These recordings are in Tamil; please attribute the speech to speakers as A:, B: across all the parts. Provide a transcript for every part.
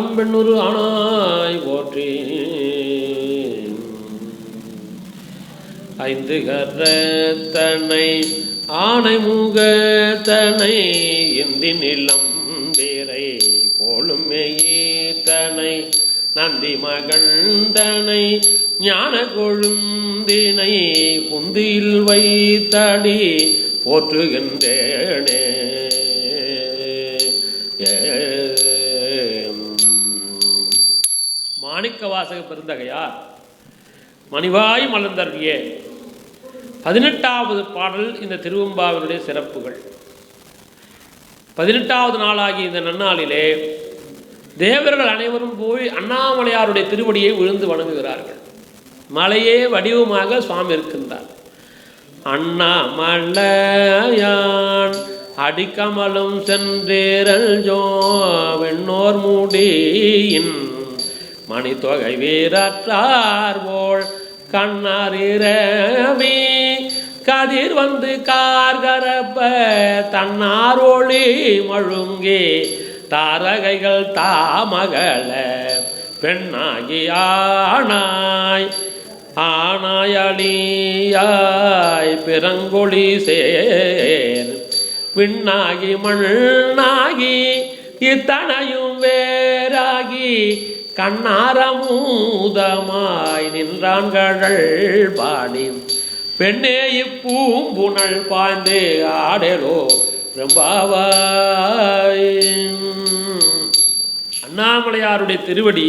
A: பாகம் பெண்ணுரு ஆனாய் போற்றி. ஐந்து கரத்தனை ஆனை முகத்தனை இந்தி நிலம் வேரை போலும் தனை நந்தி மகண்டனை ஞான கொழுந்தினை புந்தியில் வைத்தடி போற்றுகின்றேனே. மாணிக்க வாசக பெருந்தகையார். மணிவாய் மலர்ந்தருளிய பதினெட்டாவது பாடல் இந்த திருவம்பாவினுடைய சிறப்புகள். பதினெட்டாவது நாளாகிய இந்த நன்னாளிலே தேவர்கள் அனைவரும் போய் அண்ணாமலையாருடைய திருவடியை விழுந்து வணங்குகிறார்கள். மலையே வடிவமாக சுவாமி இருக்கின்றார். அண்ணாமலையான் அடிக்கமலும் சென்றேரல் ஜோ வெண்ணோர் மூடியின் மணித்தொகை வீரற்றார் போல் கண்ணாரிரவி கதிர் வந்து கார்கரப்ப தன்னார் ஒளி மழுங்கி. தாரகைகள் தாமகள பெண்ணாகி ஆனாய். ஆனாயளியாய் பிறங்கொழி சேர். பின்னாகி மண்ணாகி இத்தனையும் வேறாகி. கண்ணாரமூதமாய் நின்றான்கள் பாடி. பெண்ணே இப்பூம்புணல் பாய்ந்து ஆடலோ ரொம்பாவாய் அண்ணாமலையாருடைய திருவடி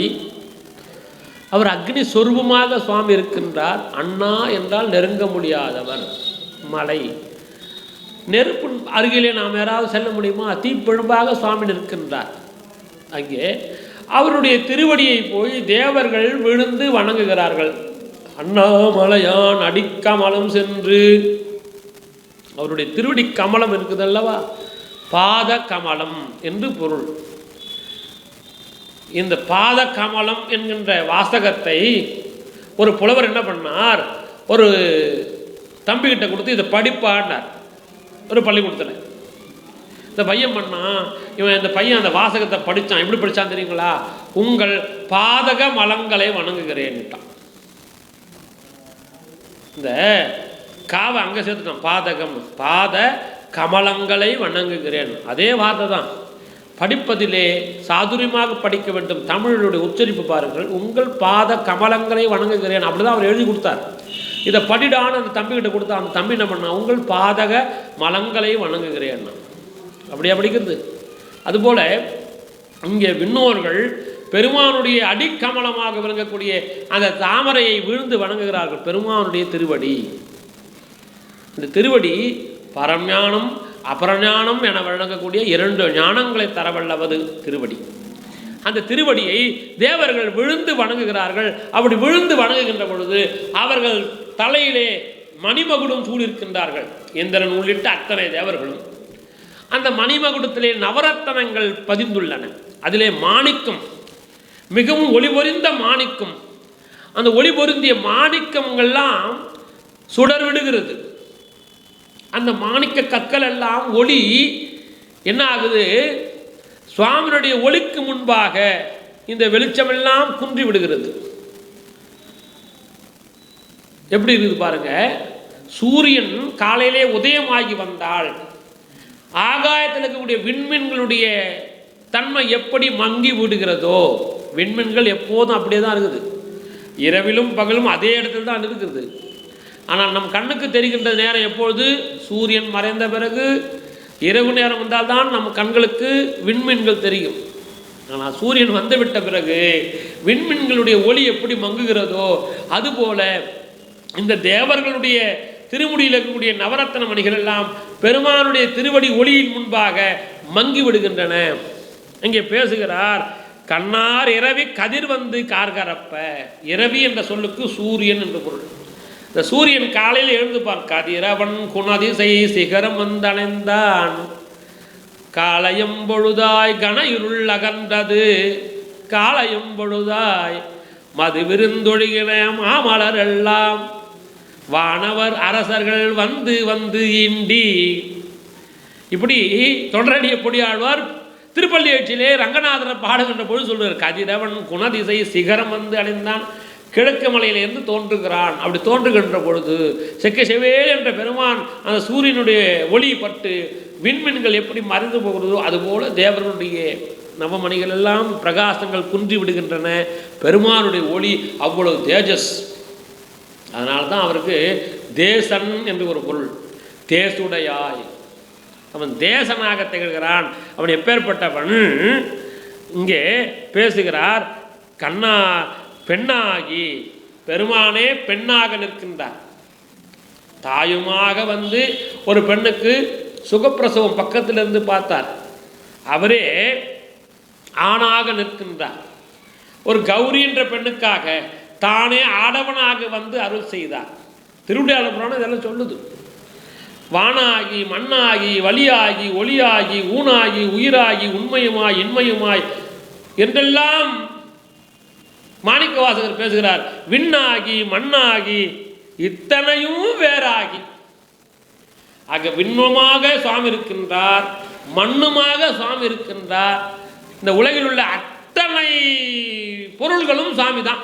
A: அவர் அக்னி சொரூபமாக சுவாமி இருக்கின்றார். அண்ணா என்றால் நெருங்க முடியாதவர் மலை. நெருப்பு அருகிலே நாம் யாராவது செல்ல முடியுமா? தீப்பிழம்பாக சுவாமி நிற்கின்றார். அங்கே அவருடைய திருவடியை போய் தேவர்கள் விழுந்து வணங்குகிறார்கள். அண்ணாமலையான் அடிக்கமலம் சென்று. அவருடைய திருவடி கமலம் இருக்குது அல்லவா பாத கமலம் என்று பொருள். இந்த பாத கமலம் என்கின்ற வாசகத்தை ஒரு புலவர் என்ன பண்ணார்? ஒரு தம்பிக்கிட்ட கொடுத்து இதை படிப்பாடினார் ஒரு பள்ளிக்கூடத்தில். இந்த பையன் பண்ணான் இவன் இந்த பையன் அந்த வாசகத்தை படித்தான் எப்படி படித்தான் தெரியுங்களா? உங்கள் பாதக மலங்களை வணங்குகிறேன்ட்டான். இந்த காவை அங்கே சேர்த்துட்டான். பாதகம் பாத கமலங்களை வணங்குகிறேன். அதே வார்த்தை தான். படிப்பதிலே சாதுரியமாக படிக்க வேண்டும். தமிழனுடைய உச்சரிப்பு பாருங்கள். உங்கள் பாத கமலங்களை வணங்குகிறேன். அப்படிதான் அவர் எழுதி கொடுத்தார். இதை படிடான்னு அந்த தம்பிக்கிட்ட கொடுத்தா அந்த தம்பி என்ன பண்ணா உங்கள் பாதக மலங்களை வணங்குகிறேன். அப்படியா படிக்கிறது அதுபோல இங்கே விண்ணோர்கள் பெருமானுடைய அடிக்கமலமாக விளங்கக்கூடிய அந்த தாமரையை விழுந்து வணங்குகிறார்கள். பெருமானுடைய திருவடி. இந்த திருவடி பரஞானம் அபரஞானம் என வழங்கக்கூடிய இரண்டு ஞானங்களை தரவல்லவது திருவடி. அந்த திருவடியை தேவர்கள் விழுந்து வணங்குகிறார்கள். அப்படி விழுந்து வணங்குகின்ற பொழுது அவர்கள் தலையிலே மணிமகுடம் சூடியிருக்கின்றார்கள். இந்திரன் உள்ளிட்ட அத்தனை தேவர்களும் அந்த மணிமகுடத்திலே நவரத்தனங்கள் பதிந்துள்ளன. அதிலே மாணிக்கம் மிகவும் ஒளிபொறிந்த மாணிக்கம். அந்த ஒளி பொருந்திய மாணிக்கங்கள்லாம் சுடர் விடுகிறது. அந்த மாணிக்க கற்கள் எல்லாம் ஒளி என்ன ஆகுது சுவாமியுடைய ஒளிக்கு முன்பாக இந்த வெளிச்சமெல்லாம் குன்றி விடுகிறது. எப்படி இருக்குது பாருங்க? சூரியன் காலையிலே உதயமாகி வந்தால் ஆகாயத்தில் இருக்கக்கூடிய விண்மீன்களுடைய தன்மை எப்படி மங்கி விடுகிறதோ விண்மீன்கள் எப்போதும் அப்படியே தான் இருக்குது. இரவிலும் பகலும் அதே இடத்துல தான் இருக்குது. ஆனால் நம் கண்ணுக்கு தெரிகின்ற நேரம் எப்பொழுது? சூரியன் மறைந்த பிறகு இரவு நேரம் வந்தால்தான் நம் கண்களுக்கு விண்மீன்கள் தெரியும். ஆனால் சூரியன் வந்துவிட்ட பிறகு விண்மீன்களுடைய ஒளி எப்படி மங்குகிறதோ அதுபோல இந்த தேவர்களுடைய திருமுடியில் இருக்கக்கூடிய நவரத்தன மணிகள் எல்லாம் பெருமானுடைய திருவடி ஒளியின் முன்பாக மங்கி விடுகின்றன. இங்கே பேசுகிறார் கண்ணார் இரவி கதிர் வந்து கார்கரப்ப இரவி என்ற சொல்லுக்கு சூரியன் என்று பொருள். இந்த சூரியன் காலையில் எழுந்துப்பான் கதிரவன் குணதிசை சிகரம் வந்தணைந்தான் காலையும் பொழுதாய் கன இருள் அகன்றது காலையும் பொழுதாய் மது விருந்தொழுகின மாமலர் எல்லாம். வானவர் அரசர்கள் வந்து வந்து இண்டி இப்படி தொடரடிய பொடியாழ்வார் திருப்பள்ளி எழுச்சியிலே ரங்கநாதரை பாடுகின்ற பொழுது சொல்லுவார் கதிரவன் குணதிசை சிகரம் வந்து அடைந்தான் கிழக்கு மலையிலேருந்து தோன்றுகிறான். அப்படி தோன்றுகின்ற பொழுது செக்க செவேல் என்ற பெருமான் அந்த சூரியனுடைய ஒளி பட்டு விண்மீன்கள் எப்படி மறைந்து போகிறதோ அதுபோல தேவர்களுடைய நவமணிகள் எல்லாம் பிரகாசங்கள் குன்றி விடுகின்றன. பெருமானுடைய ஒளி அவ்வளவு தேஜஸ். அதனால தான் அவருக்கு தேசன் என்று ஒரு பொருள் தேசுடையாய். அவன் தேசனாக திகழ்கிறான். அவன் எப்பேற்பட்டவன்? இங்கே பேசுகிறார் கண்ணா பெண்ணாகி பெருமானே பெண்ணாக நிற்கின்றார். தாயுமாக வந்து ஒரு பெண்ணுக்கு சுகப்பிரசவம் பக்கத்தில் இருந்து பார்த்தார். அவரே ஆணாக நிற்கின்றார். ஒரு கௌரி என்ற பெண்ணுக்காக தானே ஆடவனாக வந்து அருள் செய்தார். திருவிடையாள புராணம் இதெல்லாம் சொல்லுது. வானாகி மண்ணாகி வலியாகி ஒளியாகி ஊனாகி உயிராகி உண்மையுமாய் இன்மையுமாய் என்றெல்லாம் மாணிக்க வாசகர் பேசுகிறார். விண்ணாகி மண்ணாகி இத்தனையும் வேறாகி. ஆக விண்ணுமாக சுவாமி இருக்கின்றார் மண்ணுமாக சுவாமி இருக்கின்றார். இந்த உலகில் உள்ள அத்தனை பொருள்களும் சாமி தான்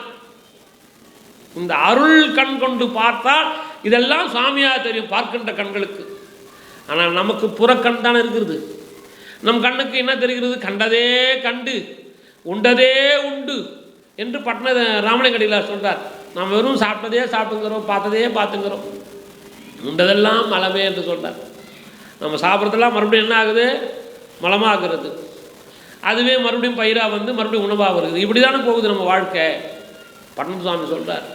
A: இந்த அருள் கண் கொண்டு பார்த்தால் இதெல்லாம் சாமியாக தெரியும் பார்க்கின்ற கண்களுக்கு. ஆனால் நமக்கு புறக்கண் தானே இருக்கிறது நம் கண்ணுக்கு என்ன தெரிகிறது? கண்டதே கண்டு உண்டதே உண்டு என்று பட்ன ராமலிங்கடிகளார் சொல்கிறார் நாம் வெறும் சாப்பிட்டதே சாப்பிட்டுங்கிறோம் பார்த்ததே பார்த்துங்கிறோம். உண்டதெல்லாம் மலமே என்று சொல்கிறார் நம்ம சாப்பிட்றதெல்லாம் மறுபடியும் என்ன ஆகுது? மலமாகிறது. அதுவே மறுபடியும் பயிராக வந்து மறுபடியும் உணவாக வருது இப்படி தானே போகுது நம்ம வாழ்க்கை. பட்னம் சுவாமி சொல்கிறார்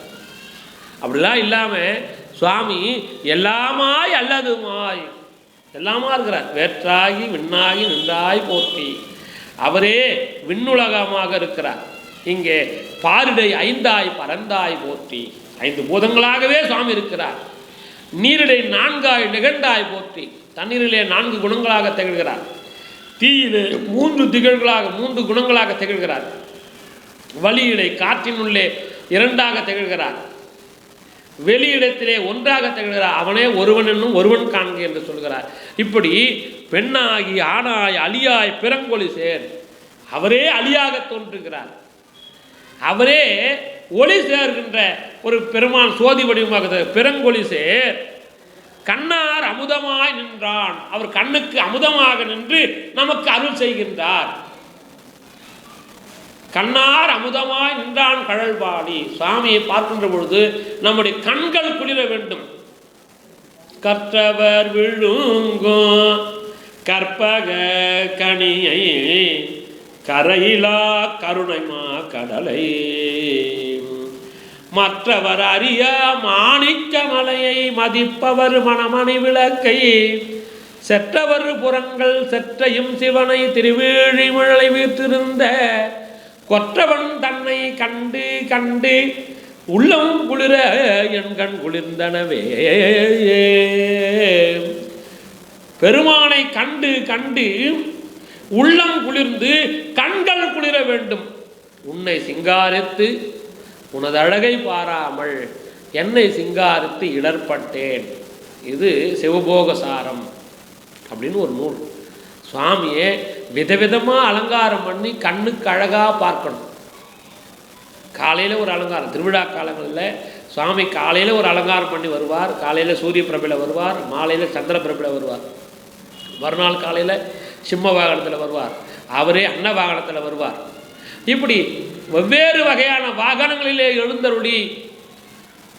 A: அப்படிலாம் இல்லாமல் சுவாமி எல்லாமாய் அல்லதுமாய் எல்லாமா இருக்கிறார். வேற்றாகி விண்ணாகி நின்றாய் போற்றி. அவரே விண்ணுலகமாக இருக்கிறார். இங்கே பாரிடை ஐந்தாய் பரந்தாய் போற்றி. ஐந்து பூதங்களாகவே சுவாமி இருக்கிறார். நீரிடை நான்காய் நிகழ்ந்தாய் போற்றி. தண்ணீரிலே நான்கு குணங்களாக திகழ்கிறார். தீயிலே மூன்று திகழ்களாக மூன்று குணங்களாக திகழ்கிறார். வழியிலே காற்றினுள்ளே இரண்டாக திகழ்கிறார். வெளியிடத்திலே ஒன்றாக திகழ்கிறார் அவனே ஒருவன் என்னும் ஒருவன் காண்க என்று சொல்கிறார். இப்படி பெண்ணாகி ஆணாய் அழியாய் பிறங்கொழி சேர் அவரே அழியாக தோன்றுகிறார். அவரே ஒளி சேர்கின்ற ஒரு பெருமான் சோதி வடிவமாக பிறங்கொழி சேர். கண்ணார் அமுதமாய் நின்றான். அவர் கண்ணுக்கு அமுதமாக நின்று நமக்கு அருள் செய்கின்றார். கண்ணார் அமுதமாய் நின்றான் கழல்பாடி சுவாமியை பார்க்கின்ற பொழுது நம்முடைய கண்கள் குளிர வேண்டும். கற்றவர் விழுங்கும் கற்பக கனியை கரையிலா கருணைமா கடலை. மற்றவர் அறிய மாணிக்க மலையை மதிப்பவர் மணமணி விளக்கை. செற்றவர் புறங்கள் செற்றையும் சிவனை திருவேழிமழை வீற்றிருந்த கொற்றவன் தன்னை கண்டு கண்டு உள்ளம் குளிர என் கண் குளிர்ந்தனவே. பெருமானை கண்டு கண்டு உள்ளம் குளிர்ந்து கண்கள் குளிர வேண்டும். உன்னை சிங்காரித்து உனது அழகை பாராமல் என்னை சிங்காரித்து இடர்பட்டேன். இது சிவபோகசாரம் அப்படின்னு ஒரு நூல். சுவாமியே விதவிதமாக அலங்காரம் பண்ணி கண்ணுக்கு அழகாக பார்க்கணும். காலையில் ஒரு அலங்காரம் திருவிழா காலங்களில் சுவாமி காலையில் ஒரு அலங்காரம் பண்ணி வருவார் காலையில் சூரிய பிரபில வருவார் மாலையில் சந்திர பிரபில வருவார். மறுநாள் காலையில் சிம்ம வாகனத்தில் வருவார் அவரே அன்ன வாகனத்தில் வருவார். இப்படி வெவ்வேறு வகையான வாகனங்களிலே எழுந்தருளி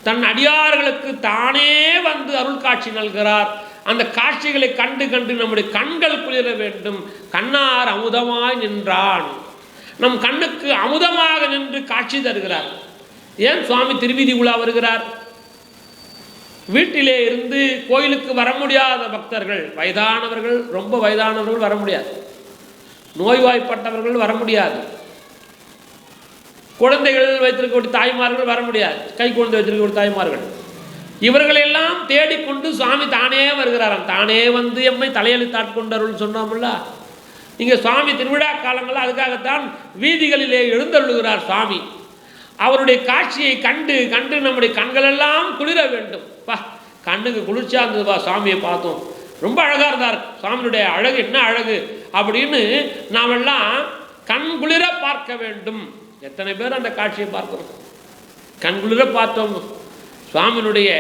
A: தன் அடியார்களுக்கு தானே வந்து அருள் காட்சி நல்கிறார். அந்த காட்சிகளை கண்டு கண்டு நம்முடைய கண்கள் குளிர வேண்டும். கண்ணார் அமுதமாய் நின்றான். நம் கண்ணுக்கு அமுதமாக நின்று காட்சி தருகிறார். ஏன் சுவாமி திருவிதி உலா வருகிறார்? வீட்டிலே இருந்து கோயிலுக்கு வர முடியாத பக்தர்கள் வயதானவர்கள் ரொம்ப வயதானவர்கள் வர முடியாது. நோய்வாய்ப்பட்டவர்கள் வர முடியாது. குழந்தைகள் வைத்திருக்கக்கூடிய தாய்மார்கள் வர முடியாது. கை குழந்தை வைத்திருக்கக்கூடிய தாய்மார்கள். இவர்களெல்லாம் தேடிக்கொண்டு சுவாமி தானே வருகிறாராம். தானே வந்து எம்மை தலையெழுத்தாட்கொண்டருள் சொன்னோம்ல இங்கே சுவாமி திருவிழா காலங்களில் அதுக்காகத்தான் வீதிகளிலே எழுந்தருளுகிறார் சுவாமி. அவருடைய காட்சியை கண்டு கண்டு நம்முடைய கண்களெல்லாம் குளிர வேண்டும். பா கண்ணுக்கு குளிர்ச்சியாக இருந்ததுப்பா சுவாமியை பார்த்தோம். ரொம்ப அழகாக இருந்தார். சுவாமியுடைய அழகு என்ன அழகு அப்படின்னு நாமெல்லாம் கண் குளிர பார்க்க வேண்டும். எத்தனை பேர் அந்த காட்சியை பார்க்கிறோம் கண் குளிர பார்த்தோம். சுவாமியினுடைய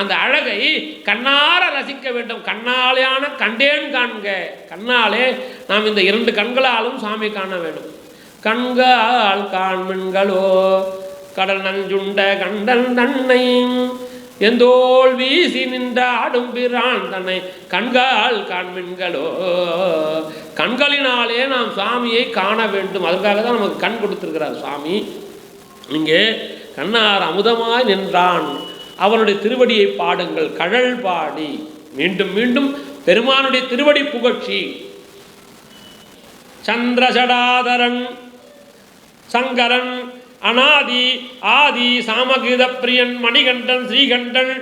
A: அந்த அழகை கண்ணார ரசிக்க வேண்டும். கண்ணாலேயான கண்டேன் காண்க. கண்ணாலே நாம் இந்த இரண்டு கண்களாலும் சாமி காண வேண்டும். கண்கால் காண்மண்களோ கடல் நஞ்சுண்ட கண்டன் தன்னை எந்தோள் வீசி நின்ற ஆடும் பிரான் தன்னை. கண்கால் காண்மென்களோ கண்களினாலே நாம் சுவாமியை காண வேண்டும். அதற்காக தான் நமக்கு கண் கொடுத்துருக்கிறார் சுவாமி. இங்கே கண்ணார் அமுதமாய் நின்றான். அவனுடைய திருவடியை பாடுங்கள் கழல் பாடி. மீண்டும் மீண்டும் பெருமானுடைய திருவடி புகழ்ச்சி. சந்திரசடாதரன் சங்கரன் அனாதி ஆதி சாமகிருத பிரியன் மணிகண்டன் ஸ்ரீகண்டன்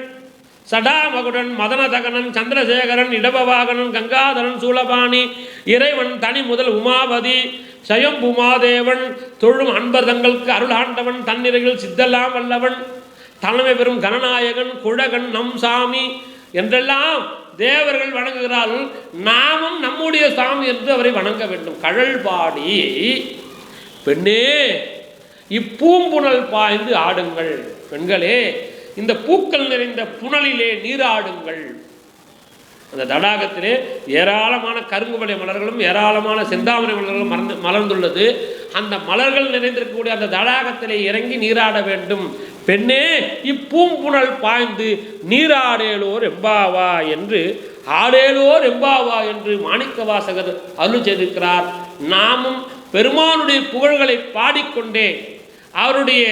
A: சடாமகுடன் மதனதகனன் சந்திரசேகரன் இடபவாகனன் கங்காதரன் சூலபாணி இறைவன் தனி முதல் உமாபதி சயம் உமாதேவன் தொழும் அன்பர் தங்களுக்கு அருளாண்டவன் தன்னிறையில் சித்தெல்லாம் வல்லவன். தலைமை பெறும் கணநாயகன் குழகன் நம் சாமி என்றெல்லாம் தேவர்கள் வணங்குகிறார்கள் நாமும் நம்முடைய சாமி என்று அவரை வணங்க வேண்டும். கழல் பாடி பெண்ணே இப்பூம்புணல் பாய்ந்து ஆடுங்கள். பெண்களே இந்த பூக்கள் நிறைந்த புனலிலே நீராடுங்கள். அந்த தடாகத்திலே ஏராளமான கருங்குவளை மலர்களும் ஏராளமான செந்தாமரை மலர்களும் மலர்ந்து மலர்ந்துள்ளது. அந்த மலர்கள் நிறைந்திருக்கக்கூடிய அந்த தடாகத்திலே இறங்கி நீராட வேண்டும். பெண்ணே இப்பூம்புணல் பாய்ந்து நீராடேலோர் எம்பாவா என்று ஆடேலோர் எம்பாவா என்று மாணிக்க வாசகர் அருள் செய்திருக்கிறார் நாமும் பெருமானுடைய புகழ்களை பாடிக்கொண்டே அவருடைய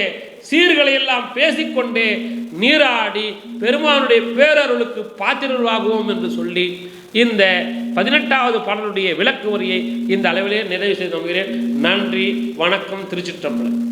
A: சீர்களை எல்லாம் பேசிக்கொண்டே நீராடி பெருமானுடைய பேரருளுக்கு பாத்திரர்வாகுவோம் என்று சொல்லி இந்த பதினெட்டாவது பாடலுடைய விளக்கு உரையை இந்த அளவிலே நிறைவு செய்து நம்புகிறேன் நன்றி வணக்கம் திருச்சிற்றம்பலம்.